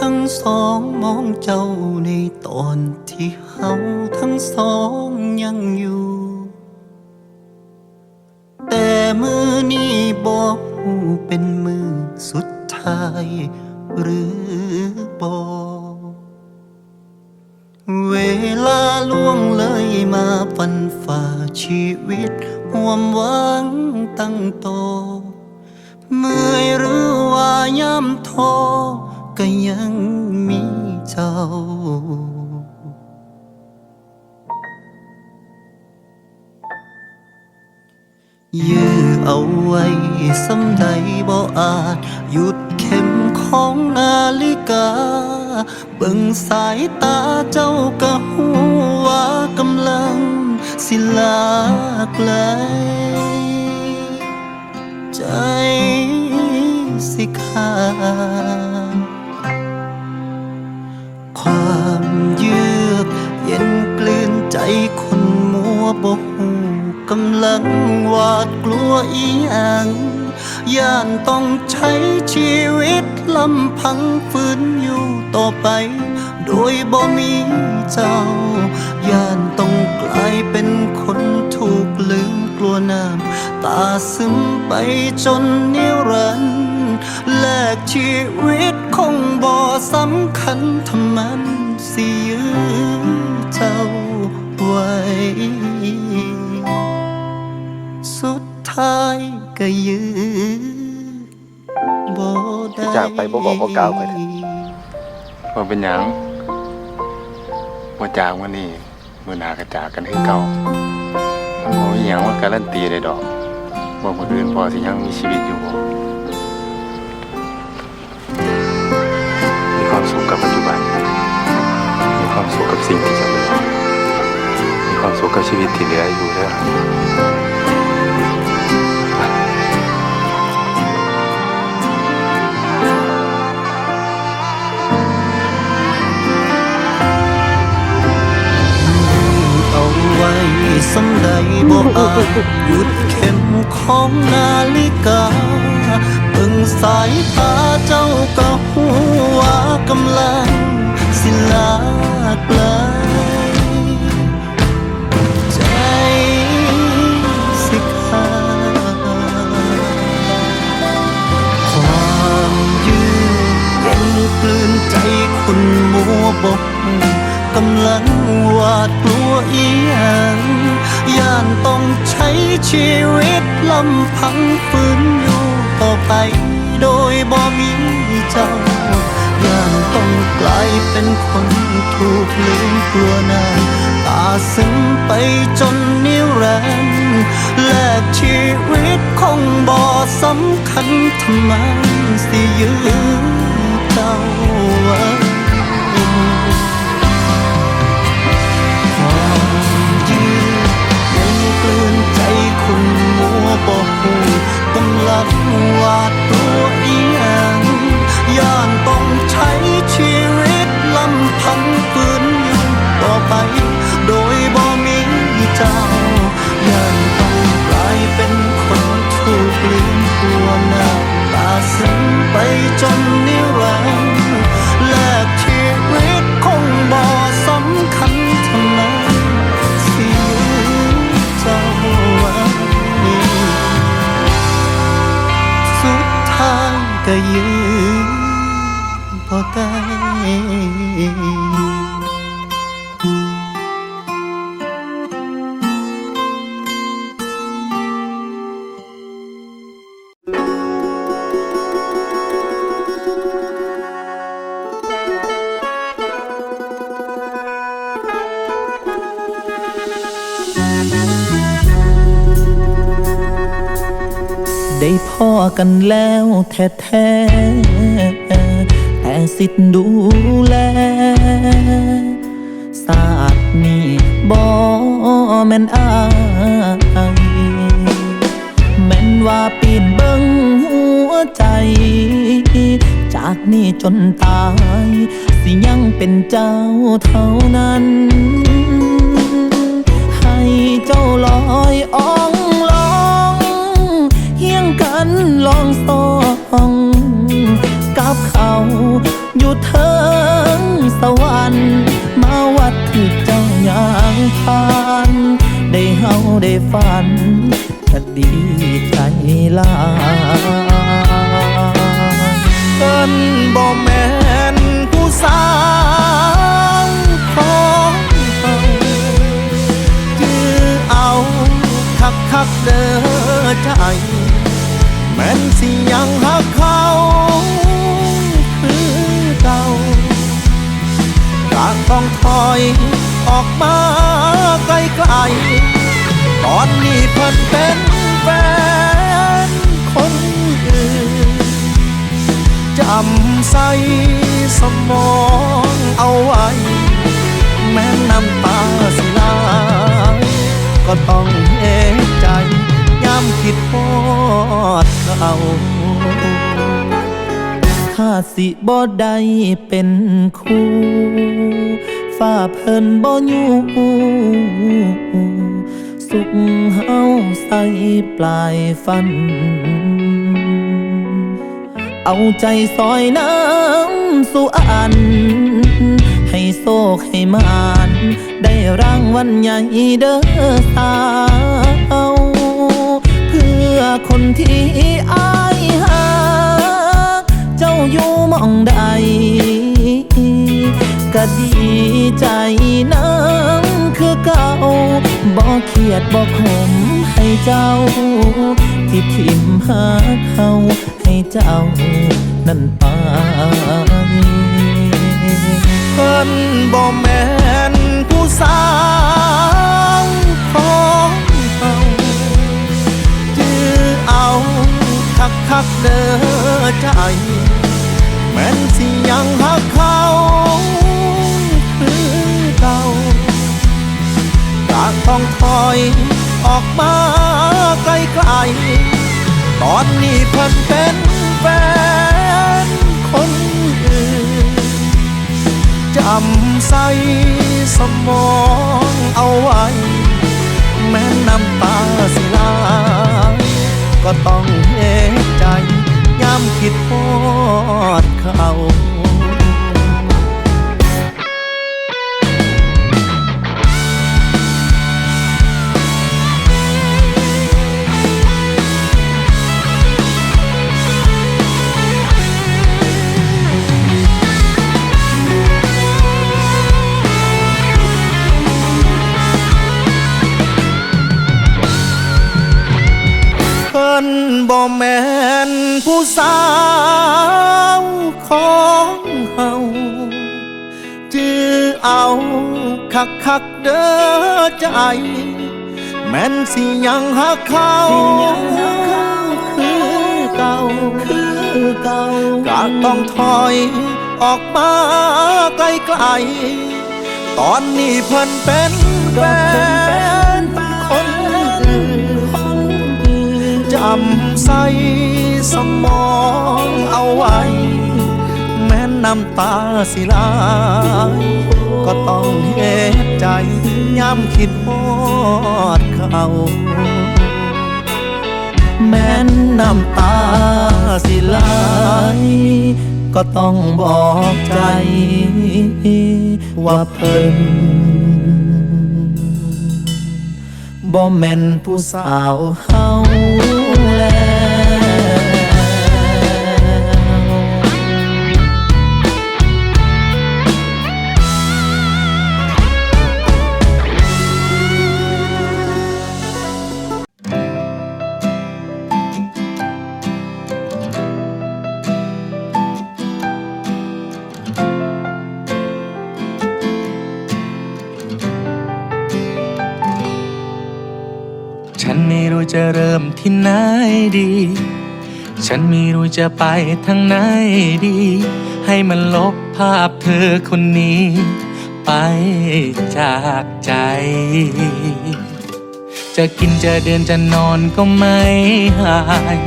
ทั้งสองมองเจ้าในตอนที่เฮาทั้งสองยังอยู่ แต่มือนี้บอกหูเป็นมือสุดท้าย หรือบอกเวลาล่วงเลยมาฟันฝ่าชีวิตห่วมหวังตั้งโตเมื่อยหรือว่าย่ำท้อ ก็ยังมีเจ้า ยื้อเอาไว้สำใดบ่อาจ หยุดเข็มของนาฬิกา เบิ่งสายตาเจ้าก็หูว่ากำลังสิลาไกลใจสิขาด ความเยือกเย็นกลืนใจคนมัวบกหูกำลังหวาดกลัวอีหยังย่านต้องใช้ชีวิตลำพังฝืนอยู่ต่อไป โดยบ่มีเจ้า ย่านต้องกลายเป็นคนถูกลืมกลัวน้ำตาซึมไปจนนิรันดร์ แลกชีวิตคงบ่สำคัญทำมันสิยื้อเจ้าไว้ สุดท้ายก็ยื้อบ่ได้จากไปบ่บอกบ่กล่าวไปเถอะ ว่าเป็นหยังว่าจากวันนี้มือหนากระจากกันคือเก่ามันบ่มีหยังว่าการันตีได้ดอกว่าคนอื่นพอสิยังมีชีวิตอยู่บ่ ความสุขกับสิ่งที่จะเหลือมีความสุขกับชีวิตที่เหลืออยู่เด้อเอาไว้สำใดบ่อาจหยุดเข็มของนาฬิกาเบิ่งสายตาเจ้าก็หูว่ากำลัง ลากลใจสิขาความยืดเย็นกลืนใจคนมัวบกกำลังหวาดกลัวอีหยังย่านต้องใช้ชีวิตลำพังฝืนอยู่ต่อไปโดยบ่มีเจ้า ย่านต้องกลายเป็นคนถูกลืมกลัวน้าตาซึมไปจนนิรันดร์แลกชีวิตคงบ่สำคัญทำไมสิยื้อเจ้าไว้ความยืดเย็นกลืนใจคนมัวบ่หูกำลังหวาดกลัว เจ้าย่านต้องกลายเป็นคนถูกลืมตัวหน้าตาซึมไปจนนิ้ว พ่อกันแล้วแท้ๆแต่สิทธิ์ดูแลศาสตร์นี้บ่แม่นอายแม่นว่าปีนเบิ่งหัวใจ จากนี้จนตาย สิยังเป็นเจ้าเท่านั้น ให้เจ้าลอยอ่อง ลองสองกับเขาอยู่เทิงสวรรค์มาวัดที่เจ้าอย่างผ่าน ได้เฮาได้ฝันก็ดี ส่สมองเอาไว้ แม้น้ำตาสิลายก็ต้องเห็นใจย้ำคิดพอดเขาข้าสิบ่ได้เป็นคู่ฝ้าเพิ่นบ่อยู่สุขเฮาใส่ปลายฟัน เอาใจซอยน้ำสู่อัน ให้โศกให้มาน ได้รางวัลใหญ่เด้อสาว เพื่อคนที่อายหาเจ้าอยู่มองใดก็ดีใจน้ำคือเก่าบ่เครียดบ่ขมให้เจ้า ที่ทิมหาเขา ให้เจ้านั่นไปเพิ่นบ่แม่นผู้สาวของเขาจือเอาคักคักเด้อใจ แม่นสิยังหักเขาคือเก่ากาต้องถอยออกมาไกลๆ ตอนนี้เพิ่นเป็นแฟนคนอื่นจำใส่สมองเอาไว้ นบ่แม่นผู้สาวของเฮาจือเอาคักคักๆเด้อใจ แม่นสิยังหักเขาคือเก่าคือเก่าก็ต้องถอยออกมาไกลๆตอนนี้เพิ่นเป็นแฟน นจำใสสมองเอาไว้ แม้น้ำตาสิลายก็ต้องเห็นใจย้ำคิดฮอดเขาแม้นน้ำตาสิไหลก็ต้องบอกใจ ว่าเพิ่นบ่แม่นผู้สาวเฮา แล้วฉันไม่รู้จะเริ่ม ที่ไหนดี ฉันไม่รู้จะไปทางไหนดี ให้มันลบภาพเธอคนนี้ ไปจากใจ จะกินจะเดินจะนอนก็ไม่หาย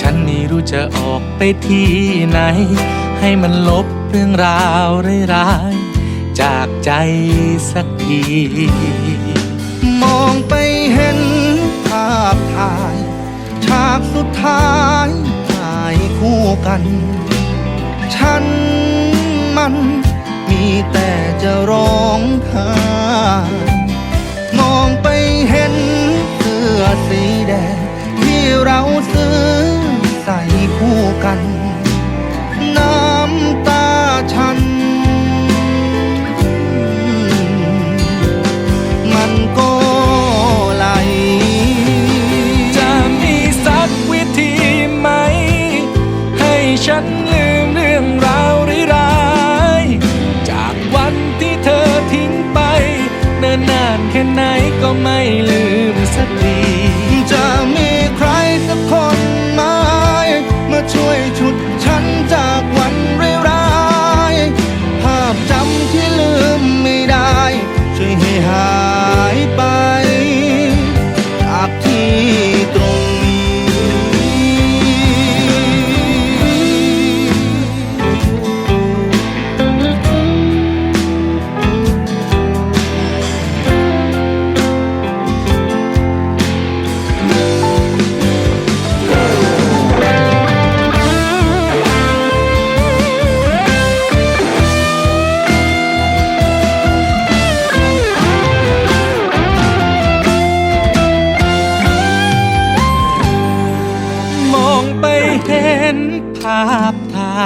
ฉันไม่รู้จะออกไปที่ไหน ให้มันลบเรื่องราวร้ายๆจากใจสักที มองไปเห็นภาพถ่ายากสุดท้ายตายคู่กัน ฉันมันมีแต่จะร้องไห้มองไปเห็น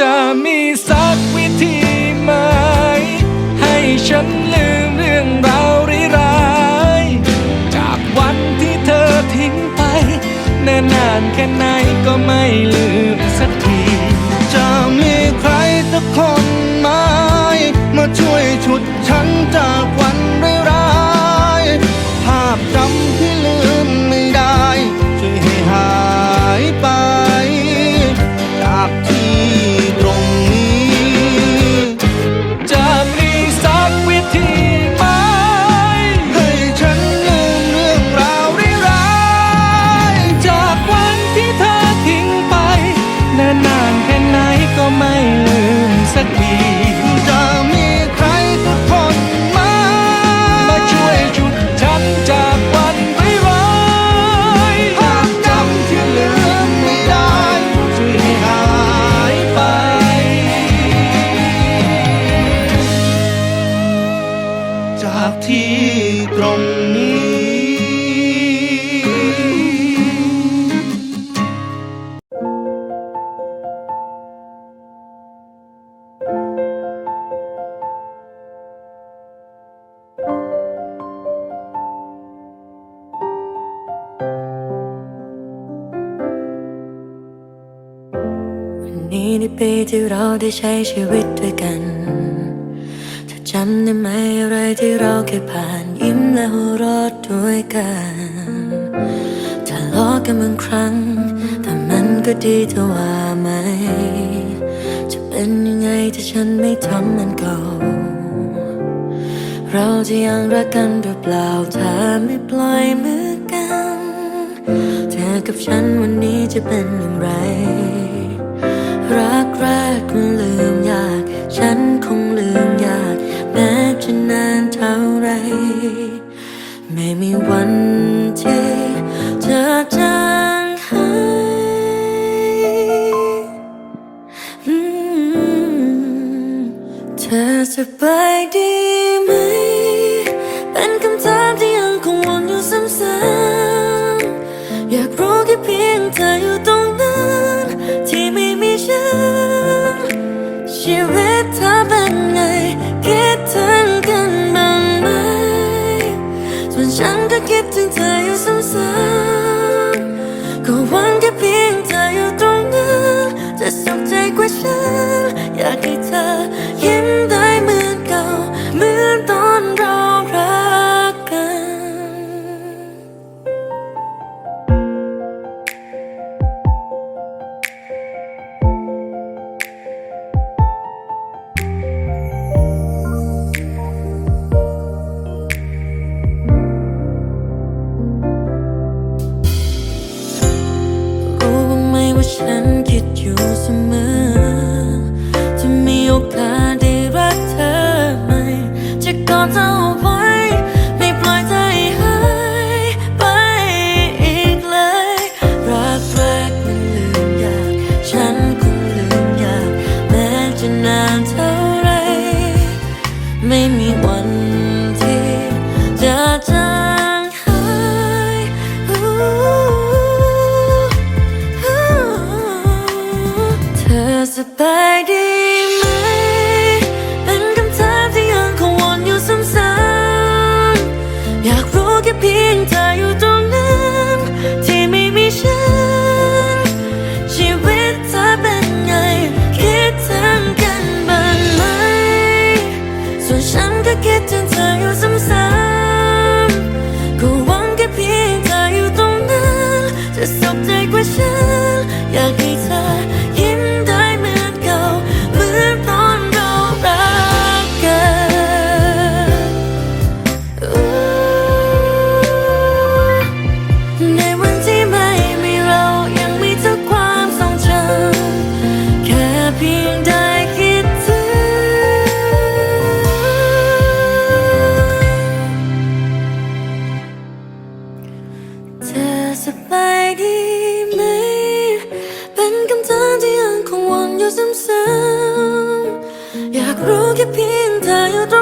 จะมีสักวิธีไหม ให้ฉันลืมเรื่องราวร้ายๆจากวันที่เธอทิ้งไปนานนานแค่ไหนก็ไม่ลืมสักที จะมีใครสักคนไหมมาช่วยชุดฉัน ในปีที่เราได้ใช้ชีวิตด้วยกันเธอจำได้ไหมอะไรที่เราเคยผ่านยิ้มและหัวเราะด้วยกันทะเลาะกันบางครั้ง แต่มันก็ดีเธอว่าไหม จะเป็นยังไงถ้าฉันไม่ทำมันเก่า เราจะยังรักกันหรือเปล่าถ้าไม่ปล่อยมือกัน เธอกับฉันวันนี้จะเป็นอย่างไร คงลืมยาก ฉันคงลืมยาก แม้จะนานเท่าไร ไม่มีวัน ชีวิตเธอเป็นไง คิดถึงกันบ้างไหม ส่วนฉันก็คิดถึงเธออยู่ซ้ำๆก็หวังแค่เพียงเธออยู่ตรงนั้น จะสุขใจกว่าฉัน อยากให้เธอยิ้มได้ 不是。 웃음샘 약으로 깊이 타여들